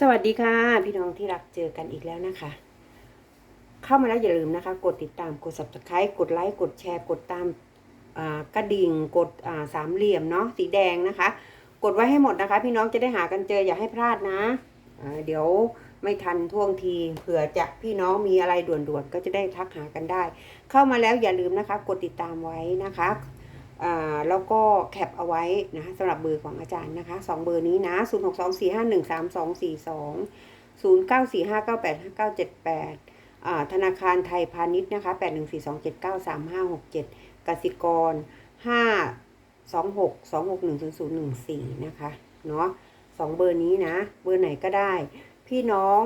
สวัสดีค่ะ พี่น้องที่รักเจอกันอีกแล้วนะคะ เข้ามาแล้วอย่าลืมนะคะ กดติดตามกด subscribe กดไลค์กดแชร์ กดตามกระดิ่งกดสามเหลี่ยมเนาะสีแดงนะคะ กดไว้ให้หมดนะคะ พี่น้องจะได้หากันเจออย่าให้พลาดนะอ่าเดี๋ยวไม่ทันท่วงทีเผื่อจะพี่น้องมีอะไรด่วนๆก็จะได้ทักหากันได้ เข้ามาแล้วอย่าลืมนะคะ กดติดตามไว้นะคะ แล้วก็แคปเอาไว้นะสำหรับเบอร์ของอาจารย์นะคะสองเบอร์นี้นะ0 6 2 4 5 1 3 2 4 2 0 9 4 5 9 8 5 9 7 8อ่าธนาคารไทยพาณิชย์นะคะ8 1 4 2 7 9 3 5 6 7กสิกร 5 2 6 2 6 1 0 0 1 4 นะคะ เนาะสองเบอร์นี้นะ เบอร์ไหนก็ได้ พี่น้อง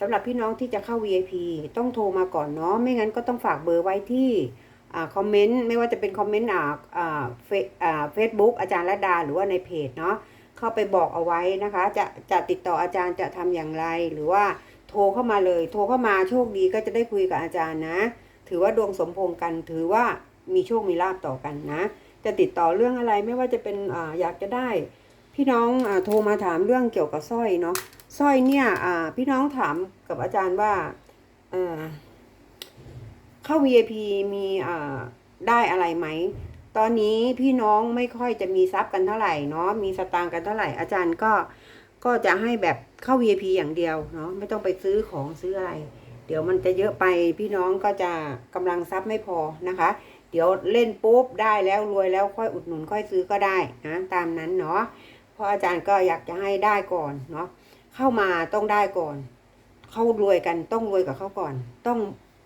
สำหรับพี่น้องที่จะเข้า VIP ต้องโทรมาก่อนเนาะไม่งั้นก็ต้องฝากเบอร์ไว้ที่ คอมเมนต์ไม่ว่าจะเป็นคอมเมนต์อ่าเฟซบุ๊กอาจารย์ระดาหรือว่าในเพจเนาะเข้าไปบอกเอาไว้นะคะ จะจะติดต่ออาจารย์จะทำอย่างไรหรือว่าโทรเข้ามาเลย โทรเข้ามาโชคดีก็จะได้คุยกับอาจารย์นะ ถือว่าดวงสมพงกัน ถือว่ามีโชคมีลาบต่อกันนะ จะติดต่อเรื่องอะไรไม่ว่าจะเป็นออยากจะได้ พี่น้องอโทรมาถามเรื่องเกี่ยวกับสร้อยเนาะสร้อยเนี่ยพี่น้องถามกับอาจารย์ว่า เข้า VIP มีได้อะไรไหม ตอนนี้พี่น้องไม่ค่อยจะมีทรัพย์กันเท่าไหร่เนาะมีสตางค์กันเท่าไหร่ อาจารย์ก็ก็จะให้แบบเข้า VIP อย่างเดียวเนาะไม่ต้องไปซื้อของซื้ออะไร เดี๋ยวมันจะเยอะไปพี่น้องก็จะกำลังทรัพย์ไม่พอนะคะ เดี๋ยวเล่นปุ๊บได้แล้วรวยแล้วค่อยอุดหนุนค่อยซื้อก็ได้นะตามนั้นเนาะเพราะอาจารย์ก็อยากจะให้ได้ก่อนเนาะเข้ามาต้องได้ก่อน เข้ารวยกันต้องรวยกับเขาก่อน ต้อง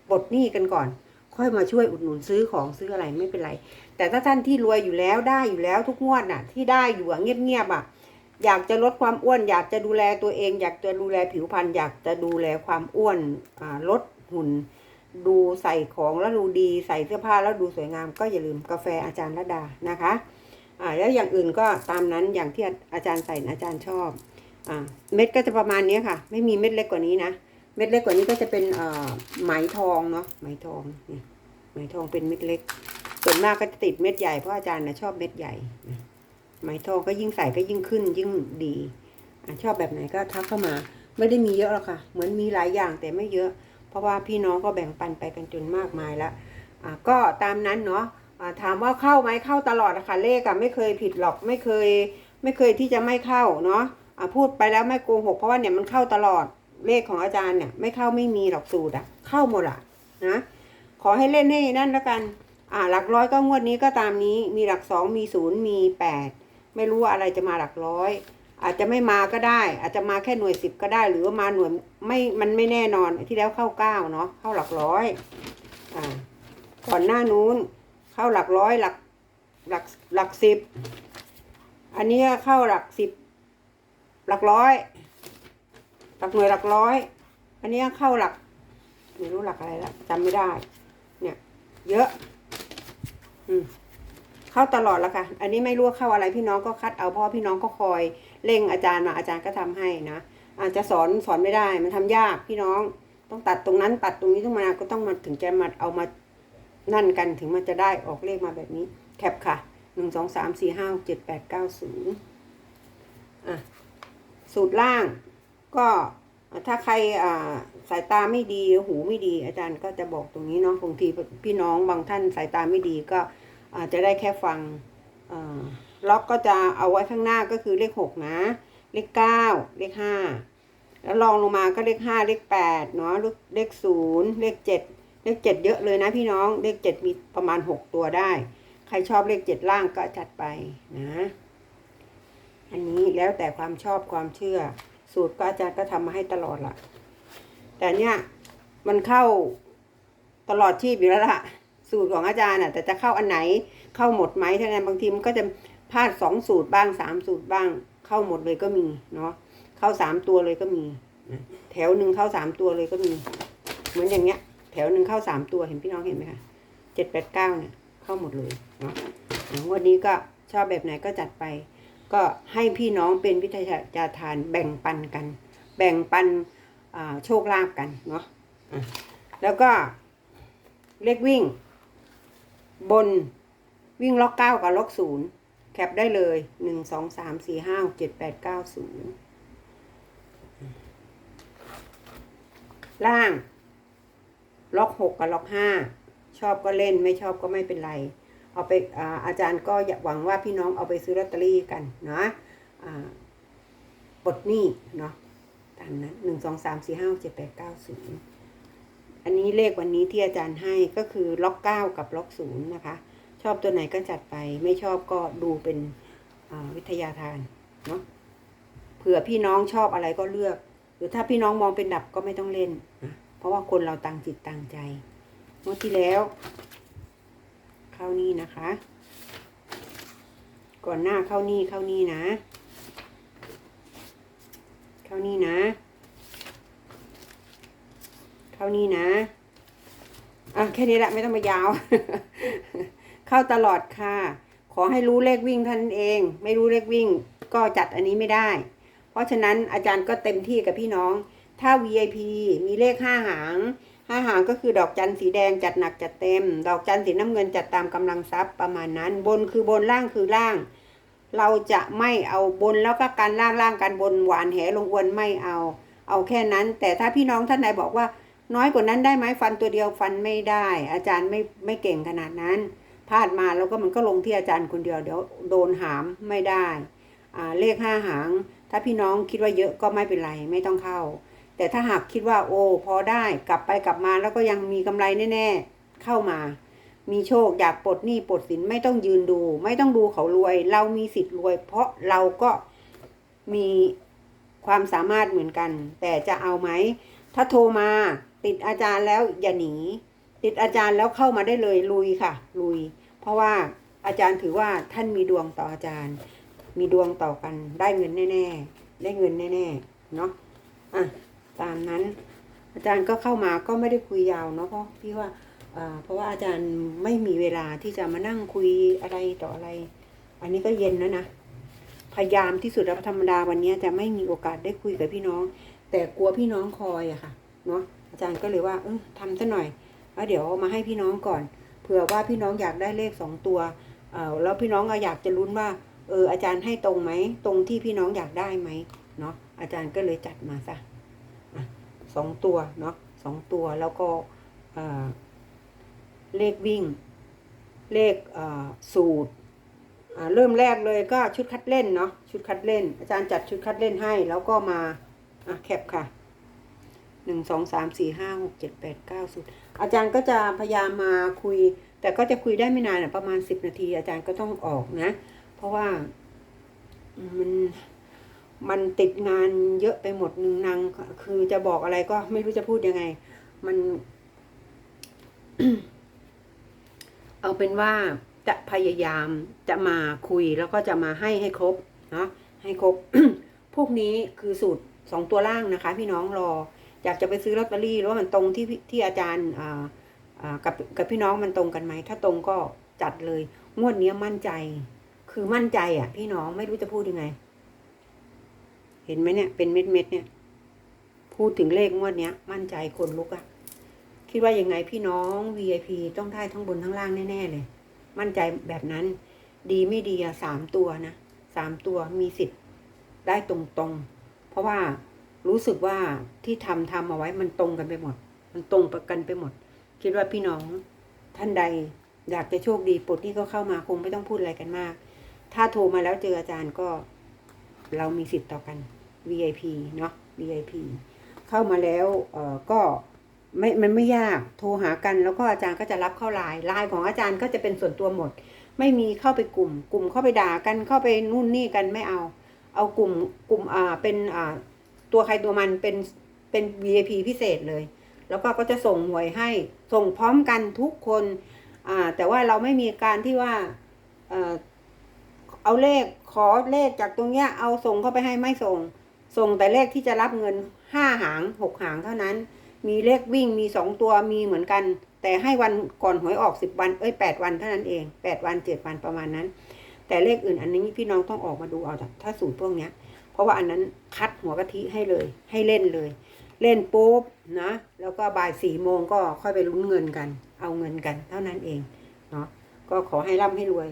ปลดหนี้กันก่อน ค่อยมาช่วยอุดหนุนซื้อของซื้ออะไรไม่เป็นไร แต่ถ้าท่านที่รวยอยู่แล้วได้อยู่แล้วทุกงวดน่ะ ที่ได้อยู่เงียบๆอะอยากจะลดความอ้วน อยากจะดูแลตัวเอง อยากจะดูแลผิวพรรณอยากจะดูแลความอ้วนลดหุ่น ดูใส่ของแล้วดูดีใส่เสื้อผ้าแล้วดูสวยงาม ก็อย่าลืมกาแฟอาจารย์ระดานะคะอ่าแล้วอย่างอื่นก็ตามนั้นอย่างที่อาจารย์ใส่อาจารย์ชอบอ่าเม็ดก็จะประมาณนี้ค่ะ ไม่มีเม็ดเล็กกว่านี้นะ เม็ดเล็กกว่านี้ก็จะเป็นไหมทองเนาะไหมทองนี่ไหมทองเป็นเม็ดเล็ก ส่วนมากก็จะติดเม็ดใหญ่เพราะอาจารย์นะชอบเม็ดใหญ่ไหมทองก็ยิ่งใส่ก็ยิ่งขึ้นยิ่งดีอชอบแบบไหนก็ทักเข้ามา ไม่ได้มีเยอะหรอกค่ะ เหมือนมีหลายอย่างแต่ไม่เยอะ เพราะว่าพี่น้องก็แบ่งปันไปกันจนมากมายแล้วก็ตามนั้นเนาะถามว่าเข้าไหมเข้าตลอดนะคะเลขอะไม่เคยผิดหรอกไม่เคย ไม่เคยที่จะไม่เข้าเนาะพูดไปแล้วไม่โกหกเพราะว่าเนี่ยมันเข้าตลอด เลขของอาจารย์เนี่ยไม่เข้าไม่มีหรอกสูตรอะเข้าหมดอะนะ ขอให้เล่นให้นั่นแล้วกัน อ่าหลักร้อยก็งวดนี้ก็ตามนี้มีหลักสองมีศูนย์มีแปดไม่รู้ว่าอะไรจะมาหลักร้อย อาจจะไม่มาก็ได้ อาจจะมาแค่หน่วยสิบก็ได้ หรือว่ามาหน่วยไม่มันไม่แน่นอนที่แล้วเข้าเก้าเนาะเข้าหลักร้อยอ่าก่อนหน้านู้นเข้าหลักร้อยหลักหลักหลักสิบอันนี้เข้าหลักสิบหลักร้อย หลักหน่วยหลักร้อย อันนี้เข้าหลักไม่รู้หลักอะไรละจำไม่ได้ เนี่ย เยอะ อืมเข้าตลอดแล้วค่ะ อันนี้ไม่รู้ว่าเข้าอะไรพี่น้องก็คัดเอาเพราะพี่น้องก็คอยเร่งอาจารย์มาอาจารย์ก็ทำให้นะอาจจะสอนสอนไม่ได้ มันทำยากพี่น้องต้องตัดตรงนั้น ตัดตรงนี้ต้องมาก็ต้องมาถึงจะมาเอามานั่นกันถึงมันจะได้ออกเลขมาแบบนี้ แคปค่ะหนึ่งสองสามสี่ห้าเจ็ดแปดเก้าศูนย์อะสูตรล่าง ก็ถ้าใครสายตาไม่ดีหูไม่ดี อาจารย์ก็จะบอกตรงนี้เนาะบางทีพี่น้องบางท่านสายตาไม่ดีก็อาจจะได้แค่ฟังล็อกก็จะเอาไว้ข้างหน้าก็คือเลขหกนะ เลขเก้าเลขห้าแล้วลองลงมาก็เลขห้าเลขแปดเนาะเลขศูนย์เลขเจ็ดเลขเจ็ดเยอะเลยนะพี่น้องเลขเจ็ดมีประมาณหกตัวได้ ใครชอบเลขเจ็ดล่างก็จัดไปนะ อันนี้แล้วแต่ความชอบความเชื่อ สูตรก็อาจารย์ก็ทำมาให้ตลอดละแต่เนี่ยมันเข้าตลอดชีพอยู่แล้วล่ะ สูตรของอาจารย์น่ะ แต่จะเข้าอันไหนเข้าหมดไหมเท่านั้นบางทีมันก็จะพลาดสองสูตรบ้างสามสูตรบ้าง เข้าหมดเลยก็มีเนาะเข้าสามตัวเลยก็มีแถวหนึ่งเข้าสามตัวเลยก็มี เหมือนอย่างเงี้ย แถวหนึ่งเข้าสามตัวเห็นพี่น้องเห็นไหมคะเจ็ดแปดเก้าเนี่ยเข้าหมดเลยเนาะวันนี้ก็ชอบแบบไหนก็จัดไป ก็ให้พี่น้องเป็นวิทยาทานแบ่งปันกัน แบ่งปันโชคลาภกันเนาะอะแล้วก็เลขวิ่ง บนวิ่งล็อกเก้ากับล็อกศูนย์แคปได้เลยหนึ่งสองสามสี่ห้าเจ็ดแปดเก้าศูนย์ล่าง ล็อกหกกับล็อกห้าชอบก็เล่นไม่ชอบก็ไม่เป็นไร เอาไปอาอาจารย์ก็อยากหวังว่าพี่น้องเอาไปซื้อลอตเตอรี่กันนะปลดหนี้เนาะตามนั้นหนึ่งสองสามสี่ห้าเจ็ดแปดเก้าศูนย์อันนี้เลขวันนี้ที่อาจารย์ให้ก็คือล็อกเก้ากับล็อกศูนย์นะคะ ชอบตัวไหนก็จัดไปไม่ชอบก็ดูเป็นวิทยาทานเนาะเผื่อพี่น้องชอบอะไรก็เลือก หรือถ้าพี่น้องมองเป็นดับก็ไม่ต้องเล่นนะเพราะว่าคนเราต่างจิตต่างใจเมื่อที่แล้ว เข้านี่นะคะ ก่อนหน้าเข้านี่เข้านี่นะ เข้านี่นะ เข้านี่นะอะแค่นี้แหละไม่ต้องไปยาว เข้าตลอดค่ะ ขอให้รู้เลขวิ่งท่านั้นเอง ไม่รู้เลขวิ่งก็จัดอันนี้ไม่ได้ เพราะฉะนั้นอาจารย์ก็เต็มที่กับพี่น้อง ถ้า VIP มีเลขห้าหาง ห้าหางก็คือดอกจันสีแดงจัดหนักจัดเต็ม ดอกจันสีน้ำเงินจัดตามกำลังทรัพย์ประมาณนั้น บนคือบนล่างคือล่าง เราจะไม่เอาบนแล้วก็การล่างล่างการบนหวานแหลงอวนไม่เอา เอาแค่นั้น แต่ถ้าพี่น้องท่านใดบอกว่า น้อยกว่านั้นได้ไหมฟันตัวเดียวฟันไม่ได้ อาจารย์ไม่ไม่เก่งขนาดนั้นพลาดมาแล้วก็มันก็ลงที่อาจารย์คนเดียวเดี๋ยวโดนหามไม่ได้เลขห้าหาง ถ้าพี่น้องคิดว่าเยอะก็ไม่เป็นไรไม่ต้องเข้า แต่ถ้าหากคิดว่าโอ้พอได้กลับไปกลับมาแล้วก็ยังมีกำไรแน่ๆ เข้ามา มีโชคอยากปลดหนี้ปลดสินไม่ต้องยืนดู ไม่ต้องดูเขารวย เรามีสิทธิ์รวย เพราะเราก็มีความสามารถเหมือนกัน แต่จะเอาไหม ถ้าโทรมาติดอาจารย์แล้วอย่าหนี ติดอาจารย์แล้วเข้ามาได้เลยลุยค่ะ ลุย เพราะว่าอาจารย์ถือว่าท่านมีดวงต่ออาจารย์ มีดวงต่อกันได้เงินแน่ ๆ ได้เงินแน่ ๆ เนาะอะ ตามนั้น อาจารย์ก็เข้ามาก็ไม่ได้คุยยาวเนาะเพราะพี่ว่าเพราะว่าอาจารย์ไม่มีเวลาที่จะมานั่งคุยอะไรต่ออะไร อันนี้ก็เย็นแล้วนะพยายามที่สุดแล้วธรรมดาวันนี้จะไม่มีโอกาสได้คุยกับพี่น้อง แต่กลัวพี่น้องคอยอะค่ะเนาะอาจารย์ก็เลยว่าเออทำซะหน่อยแล้วเดี๋ยวมาให้พี่น้องก่อนเผื่อว่าพี่น้องอยากได้เลขสองตัวเออแล้วพี่น้องก็อยากจะลุ้นว่าเอออาจารย์ให้ตรงไหมตรงที่พี่น้องอยากได้ไหมเนาะอาจารย์ก็เลยจัดมาซะ สองตัวเนาะสองตัวแล้วก็เลขวิ่ง เลขสูตรเริ่มแรกเลยก็ชุดคัดเล่นเนาะชุดคัดเล่น อาจารย์จัดชุดคัดเล่นให้ แล้วก็มาแคปค่ะหนึ่งสองสามสี่ห้าหกเจ็ดแปดเก้าสิบอาจารย์ก็จะพยายามมาคุย แต่ก็จะคุยได้ไม่นานอะประมาณสิบนาที อาจารย์ก็ต้องออกนะ เพราะว่ามัน มันติดงานเยอะไปหมดหนึ่งนางคือจะบอกอะไรก็ไม่รู้จะพูดยังไง มัน เอาเป็นว่าจะพยายามจะมาคุยแล้วก็จะมาให้ให้ครบเนาะให้ครบ พวกนี้คือสูตรสองตัวล่างนะคะ พี่น้องรออยากจะไปซื้อลอตเตอรี่แล้วามันตรงที่ที่อาจารย์อ่ากับกับพี่น้องมันตรงกันไหม ถ้าตรงก็จัดเลย งวดนี้มั่นใจ คือมั่นใจอะ พี่น้องไม่รู้จะพูดยังไง เห็นไหมเนี่ย เป็นเม็ดเม็ดเนี่ย พูดถึงเลขงวดเนี้ย มั่นใจคนลุกอะคิดว่ายังไงพี่น้อง VIP ต้องได้ทั้งบนทั้งล่างแน่ๆเลย มั่นใจแบบนั้น ดีไม่ดีอะสามตัวนะสามตัวมีสิทธิ์ได้ตรงๆ เพราะว่ารู้สึกว่าที่ทำทำเอาไว้มันตรงกันไปหมด มันตรงประกันไปหมด คิดว่าพี่น้องท่านใดอยากจะโชคดีปลดนี่ก็เข้ามาคงไม่ต้องพูดอะไรกันมาก ถ้าโทรมาแล้วเจออาจารย์ก็เรามีสิทธิ์ต่อกัน VIP เนาะ VIP เข้ามาแล้วเออก็ไม่มันไม่ยากโทรหากันแล้วก็อาจารย์ก็จะรับเข้าไลน์ไลน์ของอาจารย์ก็จะเป็นส่วนตัวหมด ไม่มีเข้าไปกลุ่ม กลุ่มเข้าไปด่ากันเข้าไปนู่นนี่กันไม่เอา เอากลุ่มกลุ่มอ่าเป็นอ่าตัวใครตัวมันเป็นเป็น VIP พิเศษเลย แล้วก็ก็จะส่งหวยให้ส่งพร้อมกันทุกคนอ่าแต่ว่าเราไม่มีการที่ว่าเอ่อเอาเลขขอเลขจากตรงเนี้ยเอาส่งเข้าไปให้ไม่ส่ง ส่งแต่เลขที่จะรับเงินห้าหางหกหางเท่านั้น มีเลขวิ่งมีสองตัวมีเหมือนกัน แต่ให้วันก่อนหวยออกสิบวันเอ้ยแปดวันเท่านั้นเองแปดวันเจ็ดวันประมาณนั้น แต่เลขอื่นอันนี้พี่น้องต้องออกมาดูเอาถ้าสูตรพวกเนี้ย เพราะว่าอันนั้นคัดหัวกะทิให้เลย ให้เล่นเลย เล่นปุ๊บนะ แล้วก็บ่ายสี่โมงก็ค่อยไปลุ้นเงินกัน เอาเงินกันเท่านั้นเองเนาะก็ขอให้ร่ำให้รวย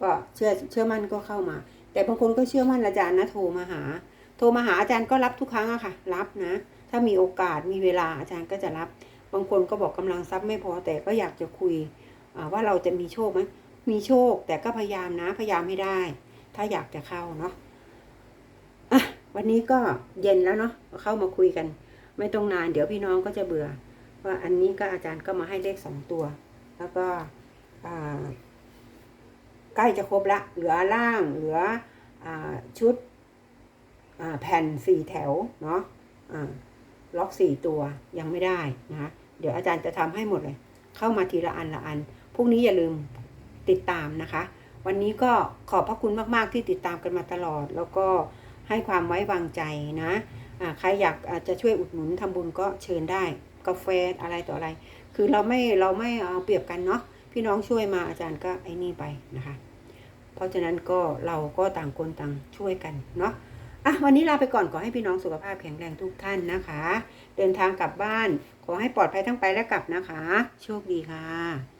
ก็เชื่อเชื่อมั่นก็เข้ามา แต่บางคนก็เชื่อมั่นอาจารย์นะโทรมาหา โทรมาหาอาจารย์ก็รับทุกครั้งอะค่ะ รับนะ ถ้ามีโอกาสมีเวลาอาจารย์ก็จะรับ บางคนก็บอกกำลังทรัพย์ไม่พอแต่ก็อยากจะคุยว่าเราจะมีโชคไหมมีโชคแต่ก็พยายามนะพยายามให้ได้ ถ้าอยากจะเข้าเนาะอะวันนี้ก็เย็นแล้วเนาะเข้ามาคุยกัน ไม่ต้องนานเดี๋ยวพี่น้องก็จะเบื่อ ว่าอันนี้ก็อาจารย์ก็มาให้เลขสองตัว แล้วก็ใกล้จะครบละเหลือล่างเหลืออชุด แผ่นสี่แถวเนาะล็อกสี่ตัวยังไม่ได้นะเดี๋ยวอาจารย์จะทำให้หมดเลย เข้ามาทีละอันละอันพรุ่งนี้อย่าลืมติดตามนะคะ วันนี้ก็ขอบพระคุณมาก ๆ ที่ติดตามกันมาตลอด แล้วก็ให้ความไว้วางใจนะอ่าใครอยากอาจจะช่วยอุดหนุนทำบุญก็เชิญได้ กาแฟอะไรต่ออะไร คือเราไม่เราไม่เอาเปรียบกันเนาะพี่น้องช่วยมาอาจารย์ก็ไอ้นี่ไปนะคะ เพราะฉะนั้นก็เราก็ต่างคนต่างช่วยกันเนาะ อะวันนี้ลาไปก่อนขอให้พี่น้องสุขภาพแข็งแรงทุกท่านนะคะ เดินทางกลับบ้าน ขอให้ปลอดภัยทั้งไปและกลับนะคะ โชคดีค่ะ